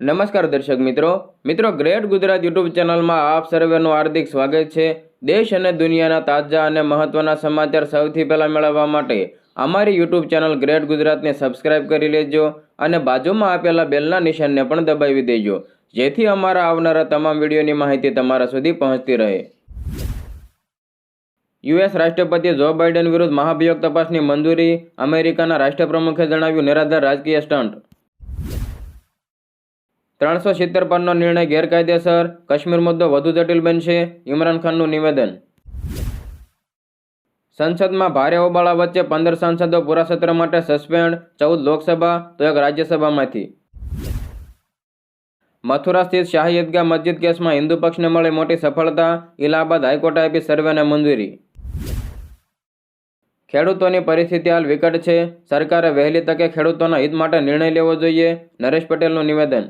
નમસ્કાર દર્શક મિત્રો. મિત્રો, ગ્રેટ ગુજરાત યુટ્યુબ ચેનલમાં આપ સર્વેનું હાર્દિક સ્વાગત છે. દેશ અને દુનિયાના તાજા અને મહત્વના સમાચાર સૌથી પહેલાં મેળવવા માટે અમારી યુટ્યુબ ચેનલ ગ્રેટ ગુજરાતને સબસ્ક્રાઇબ કરી લેજો અને બાજુમાં આપેલા બેલના નિશાનને પણ દબાવી દેજો. જેથી અમારા આવનારા તમામ વિડીયોની માહિતી તમારા સુધી પહોંચતી રહે. યુએસ રાષ્ટ્રપતિ જો બાઇડન વિરુદ્ધ મહાભિયોગ તપાસની મંજૂરી અમેરિકાના રાષ્ટ્રપ્રમુખે જણાવ્યું, નિરાધાર રાજકીય સ્ટન્ટ ત્રણસો સિત્તેર પરનો નિર્ણય ગેરકાયદેસર. કાશ્મીર મુદ્દો વધુ જટિલ બનશે. ઇમરાન ખાનનું નિવેદન. સંસદમાં ભારે હોબાળા વચ્ચે પંદર સાંસદો પૂરા સત્ર માટે સસ્પેન્ડ, ચૌદ લોકસભા, તો એક રાજ્યસભામાંથી. મથુરા સ્થિત શાહી ઈદગાહ મસ્જિદ કેસમાં હિન્દુ પક્ષને મળી મોટી સફળતા. ઇલાહાબાદ હાઈકોર્ટે આપી સર્વેને મંજૂરી. ખેડૂતોની પરિસ્થિતિ હાલ વિકટ છે. સરકારે વહેલી તકે ખેડૂતોના હિત માટે નિર્ણય લેવો જોઈએ. નરેશ પટેલનું નિવેદન.